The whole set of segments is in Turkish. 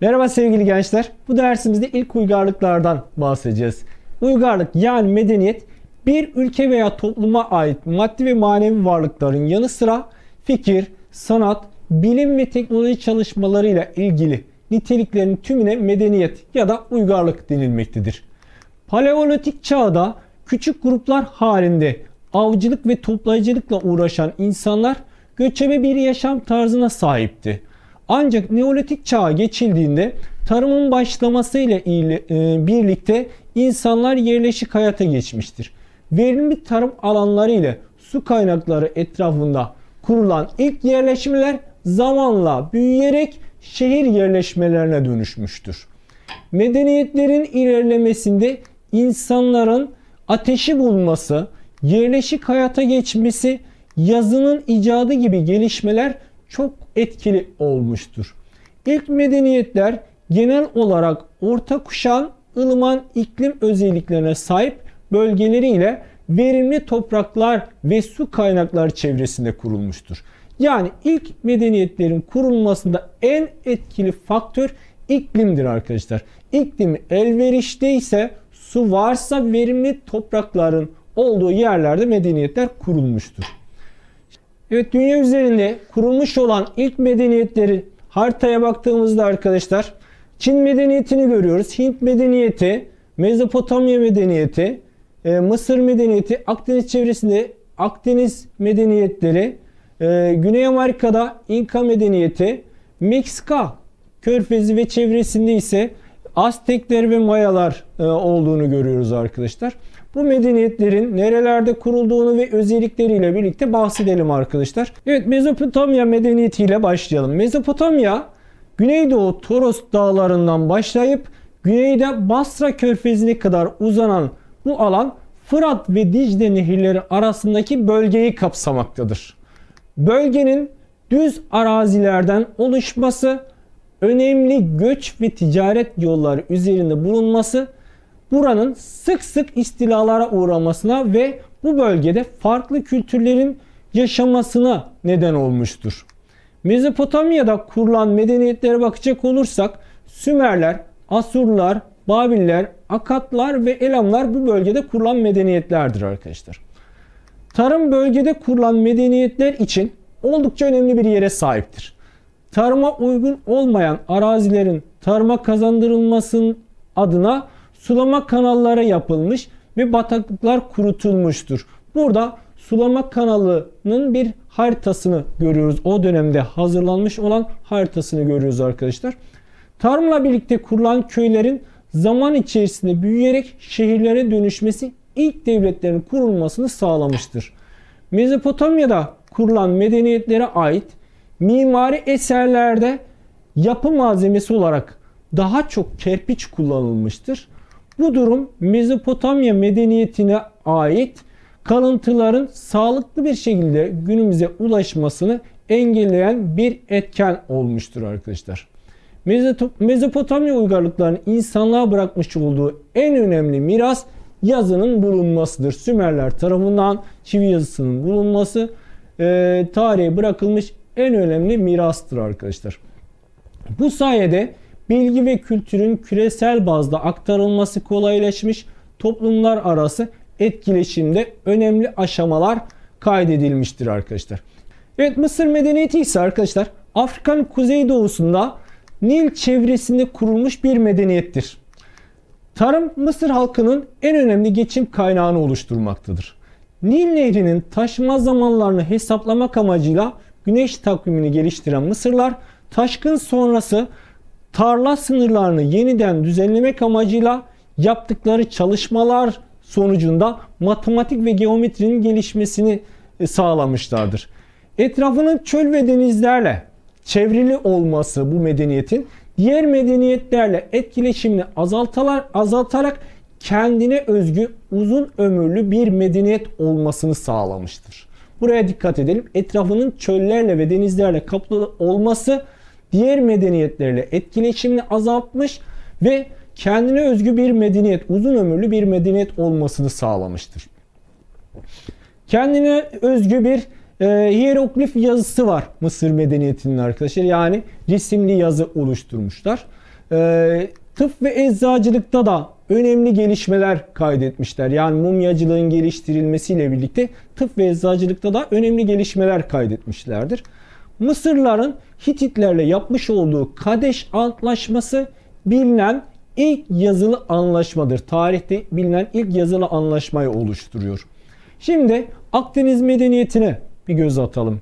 Merhaba sevgili gençler. Bu dersimizde ilk uygarlıklardan bahsedeceğiz. Uygarlık yani medeniyet bir ülke veya topluma ait maddi ve manevi varlıkların yanı sıra fikir, sanat, bilim ve teknoloji çalışmalarıyla ilgili niteliklerin tümüne medeniyet ya da uygarlık denilmektedir. Paleolitik çağda küçük gruplar halinde avcılık ve toplayıcılıkla uğraşan insanlar göçebe bir yaşam tarzına sahipti. Ancak Neolitik çağa geçildiğinde tarımın başlamasıyla e, birlikte insanlar yerleşik hayata geçmiştir. Verimli tarım alanları ile su kaynakları etrafında kurulan ilk yerleşmeler zamanla büyüyerek şehir yerleşmelerine dönüşmüştür. Medeniyetlerin ilerlemesinde insanların ateşi bulması, yerleşik hayata geçmesi, yazının icadı gibi gelişmeler çok etkili olmuştur. İlk medeniyetler genel olarak orta kuşağın ılıman iklim özelliklerine sahip bölgeleriyle verimli topraklar ve su kaynakları çevresinde kurulmuştur. Yani ilk medeniyetlerin kurulmasında en etkili faktör iklimdir arkadaşlar. İklim elverişte ise su varsa verimli toprakların olduğu yerlerde medeniyetler kurulmuştur. Evet dünya üzerinde kurulmuş olan ilk medeniyetleri haritaya baktığımızda arkadaşlar Çin medeniyetini görüyoruz. Hint medeniyeti, Mezopotamya medeniyeti, e, Mısır medeniyeti, Akdeniz çevresinde Akdeniz medeniyetleri, e, Güney Amerika'da İnka medeniyeti, Meksika körfezi ve çevresinde ise Aztekler ve Mayalar e, olduğunu görüyoruz arkadaşlar. Bu medeniyetlerin nerelerde kurulduğunu ve özellikleriyle birlikte bahsedelim arkadaşlar. Evet Mezopotamya medeniyetiyle başlayalım. Mezopotamya Güneydoğu Toros dağlarından başlayıp güneyde Basra körfezine kadar uzanan bu alan Fırat ve Dicle nehirleri arasındaki bölgeyi kapsamaktadır. Bölgenin düz arazilerden oluşması, önemli göç ve ticaret yolları üzerinde bulunması buranın sık sık istilalara uğramasına ve bu bölgede farklı kültürlerin yaşamasına neden olmuştur. Mezopotamya'da kurulan medeniyetlere bakacak olursak Sümerler, Asurlar, Babiller, Akatlar ve Elamlar bu bölgede kurulan medeniyetlerdir arkadaşlar. Tarım bölgede kurulan medeniyetler için oldukça önemli bir yere sahiptir. Tarıma uygun olmayan arazilerin tarıma kazandırılmasının adına sulama kanalları yapılmış ve bataklıklar kurutulmuştur. Burada sulama kanalının bir haritasını görüyoruz. O dönemde hazırlanmış olan haritasını görüyoruz arkadaşlar. Tarımla birlikte kurulan köylerin zaman içerisinde büyüyerek şehirlere dönüşmesi ilk devletlerin kurulmasını sağlamıştır. Mezopotamya'da kurulan medeniyetlere ait mimari eserlerde yapı malzemesi olarak daha çok kerpiç kullanılmıştır. Bu durum Mezopotamya medeniyetine ait kalıntıların sağlıklı bir şekilde günümüze ulaşmasını engelleyen bir etken olmuştur arkadaşlar. Mezopotamya uygarlıklarının insanlığa bırakmış olduğu en önemli miras yazının bulunmasıdır. Sümerler tarafından çivi yazısının bulunması e, tarihe bırakılmış en önemli mirastır arkadaşlar. Bu sayede bilgi ve kültürün küresel bazda aktarılması kolaylaşmış, toplumlar arası etkileşimde önemli aşamalar kaydedilmiştir arkadaşlar. Evet Mısır medeniyeti ise arkadaşlar Afrika'nın kuzeydoğusunda Nil çevresinde kurulmuş bir medeniyettir. Tarım Mısır halkının en önemli geçim kaynağını oluşturmaktadır. Nil Nehri'nin taşma zamanlarını hesaplamak amacıyla güneş takvimini geliştiren Mısırlar taşkın sonrası tarla sınırlarını yeniden düzenlemek amacıyla yaptıkları çalışmalar sonucunda matematik ve geometrinin gelişmesini e, sağlamışlardır. Etrafının çöl ve denizlerle çevrili olması bu medeniyetin diğer medeniyetlerle etkileşimini azaltalar, azaltarak kendine özgü uzun ömürlü bir medeniyet olmasını sağlamıştır. Buraya dikkat edelim. Etrafının çöllerle ve denizlerle kaplı olması diğer medeniyetlerle etkileşimini azaltmış ve kendine özgü bir medeniyet, uzun ömürlü bir medeniyet olmasını sağlamıştır. Kendine özgü bir e, hieroglif yazısı var Mısır medeniyetinin arkadaşlar. Yani resimli yazı oluşturmuşlar. Ee, tıp ve eczacılıkta da önemli gelişmeler kaydetmişler. Yani mumyacılığın geliştirilmesiyle birlikte tıp ve eczacılıkta da önemli gelişmeler kaydetmişlerdir. Mısırların Hititlerle yapmış olduğu Kadeş Antlaşması bilinen ilk yazılı anlaşmadır. Tarihte bilinen ilk yazılı anlaşmayı oluşturuyor. Şimdi Akdeniz medeniyetine bir göz atalım.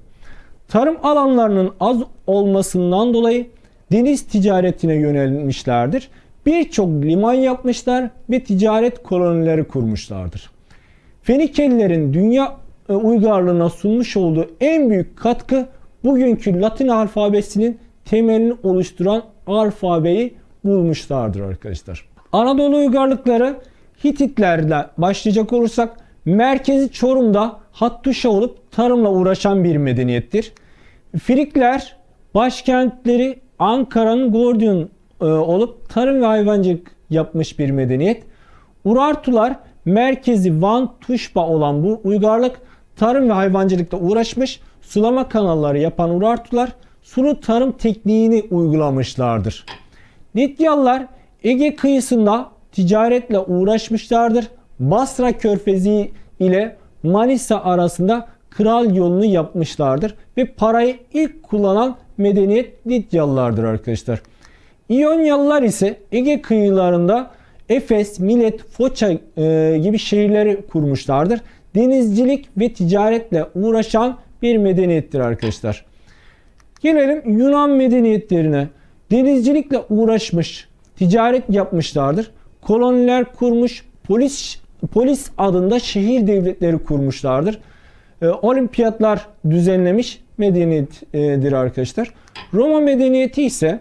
Tarım alanlarının az olmasından dolayı deniz ticaretine yönelmişlerdir. Birçok liman yapmışlar ve ticaret kolonileri kurmuşlardır. Fenikelilerin dünya e, uygarlığına sunmuş olduğu en büyük katkı bugünkü Latin alfabesinin temelini oluşturan alfabeyi bulmuşlardır arkadaşlar. Anadolu uygarlıkları Hititlerle başlayacak olursak merkezi Çorum'da Hattuşa olup tarımla uğraşan bir medeniyettir. Frikler başkentleri Ankara'nın Gordiyon e, olup tarım ve hayvancılık yapmış bir medeniyet. Urartular merkezi Van Tuşba olan bu uygarlık tarım ve hayvancılıkta uğraşmış. Sulama kanalları yapan Urartular sulu tarım tekniğini uygulamışlardır. Lidyalılar Ege kıyısında ticaretle uğraşmışlardır. Basra körfezi ile Manisa arasında kral yolunu yapmışlardır ve parayı ilk kullanan medeniyet Lidyalılardır arkadaşlar. İyonyalılar ise Ege kıyılarında Efes, Milet, Foça e, gibi şehirleri kurmuşlardır. Denizcilik ve ticaretle uğraşan bir medeniyettir arkadaşlar. Gelelim Yunan medeniyetlerine. Denizcilikle uğraşmış, ticaret yapmışlardır. Koloniler kurmuş, polis polis adında şehir devletleri kurmuşlardır. E, olimpiyatlar düzenlemiş medeniyettir arkadaşlar. Roma medeniyeti ise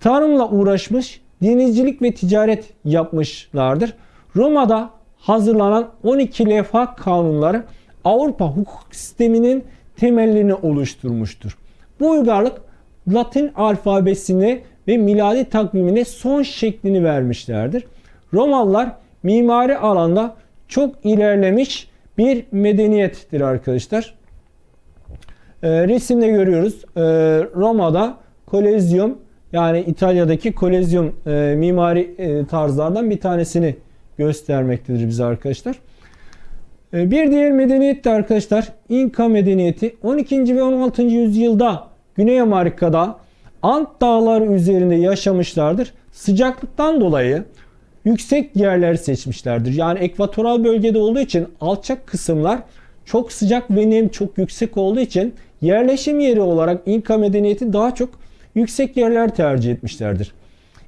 tarımla uğraşmış, denizcilik ve ticaret yapmışlardır. Roma'da hazırlanan 12 levha kanunları Avrupa hukuk sisteminin temelini oluşturmuştur. Bu uygarlık Latin alfabesine ve miladi takvimine son şeklini vermişlerdir. Romalılar mimari alanda çok ilerlemiş bir medeniyettir arkadaşlar. E, resimde görüyoruz. E, Roma'da Kolezyum yani İtalya'daki Kolezyum e, mimari e, tarzlardan bir tanesini göstermektedir bize arkadaşlar. E, bir diğer medeniyet de arkadaşlar İnka medeniyeti 12. ve 16. yüzyılda Güney Amerika'da Ant dağları üzerinde yaşamışlardır. Sıcaklıktan dolayı yüksek yerler seçmişlerdir. Yani ekvatoral bölgede olduğu için alçak kısımlar çok sıcak ve nem çok yüksek olduğu için yerleşim yeri olarak İnka medeniyeti daha çok yüksek yerler tercih etmişlerdir.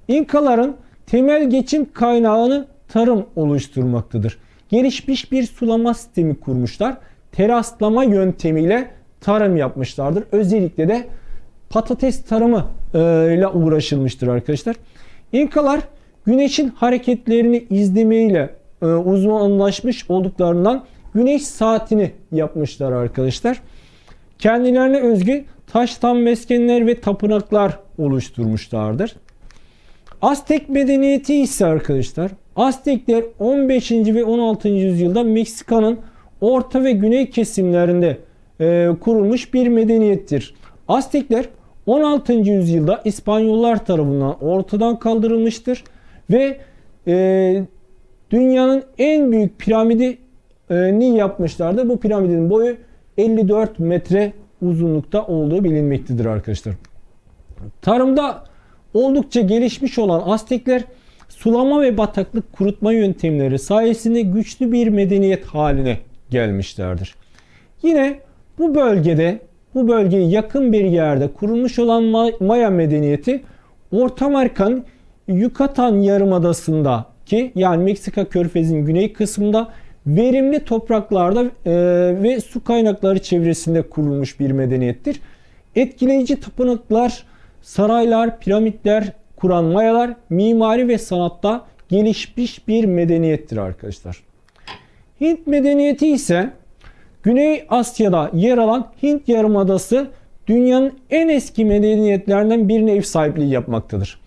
İnkaların temel geçim kaynağını tarım oluşturmaktadır. Gelişmiş bir sulama sistemi kurmuşlar. Teraslama yöntemiyle tarım yapmışlardır. Özellikle de patates tarımı e, ile uğraşılmıştır arkadaşlar. İnkalar güneşin hareketlerini izlemeyle e, uzmanlaşmış olduklarından güneş saatini yapmışlar arkadaşlar. Kendilerine özgü taştan meskenler ve tapınaklar oluşturmuşlardır. Aztek medeniyeti ise arkadaşlar Aztekler 15. ve 16. yüzyılda Meksika'nın orta ve güney kesimlerinde e, kurulmuş bir medeniyettir. Aztekler 16. yüzyılda İspanyollar tarafından ortadan kaldırılmıştır ve e, dünyanın en büyük piramidini yapmışlardı. Bu piramidin boyu 54 metre uzunlukta olduğu bilinmektedir arkadaşlar. Tarımda oldukça gelişmiş olan Aztekler sulama ve bataklık kurutma yöntemleri sayesinde güçlü bir medeniyet haline gelmişlerdir. Yine bu bölgede bu bölgeye yakın bir yerde kurulmuş olan Maya medeniyeti Orta Amerika'nın Yucatan Yarımadası'nda ki yani Meksika Körfezi'nin güney kısmında verimli topraklarda e, ve su kaynakları çevresinde kurulmuş bir medeniyettir. Etkileyici tapınaklar, saraylar, piramitler kuran Mayalar mimari ve sanatta gelişmiş bir medeniyettir arkadaşlar. Hint medeniyeti ise Güney Asya'da yer alan Hint Yarımadası dünyanın en eski medeniyetlerinden birine ev sahipliği yapmaktadır.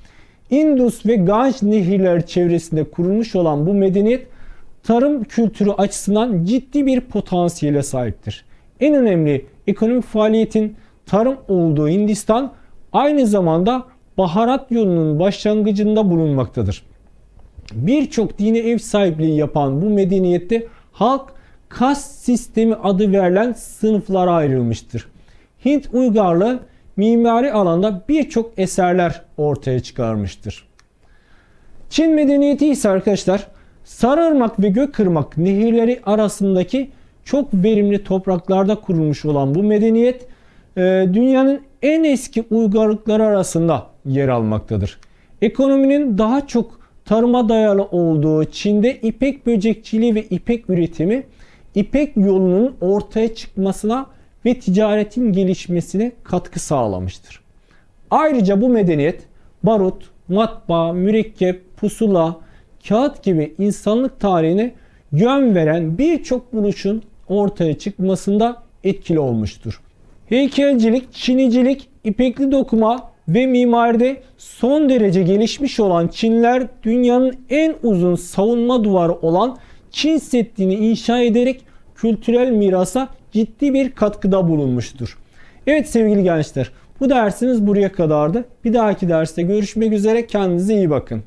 Indus ve Ganj nehirleri çevresinde kurulmuş olan bu medeniyet tarım kültürü açısından ciddi bir potansiyele sahiptir. En önemli ekonomik faaliyetin tarım olduğu Hindistan aynı zamanda baharat yolunun başlangıcında bulunmaktadır. Birçok dine ev sahipliği yapan bu medeniyette halk kast sistemi adı verilen sınıflara ayrılmıştır. Hint uygarlığı mimari alanda birçok eserler ortaya çıkarmıştır. Çin medeniyeti ise arkadaşlar Sarıırmak ve Gökırmak nehirleri arasındaki çok verimli topraklarda kurulmuş olan bu medeniyet dünyanın en eski uygarlıkları arasında yer almaktadır. Ekonominin daha çok tarıma dayalı olduğu Çin'de ipek böcekçiliği ve ipek üretimi ipek yolunun ortaya çıkmasına ve ticaretin gelişmesine katkı sağlamıştır. Ayrıca bu medeniyet barut, matbaa, mürekkep, pusula, kağıt gibi insanlık tarihine yön veren birçok buluşun ortaya çıkmasında etkili olmuştur. Heykelcilik, çinicilik, ipekli dokuma ve mimaride son derece gelişmiş olan Çinler dünyanın en uzun savunma duvarı olan Çin Seddi'ni inşa ederek kültürel mirasa ciddi bir katkıda bulunmuştur. Evet sevgili gençler bu dersimiz buraya kadardı. Bir dahaki derste görüşmek üzere kendinize iyi bakın.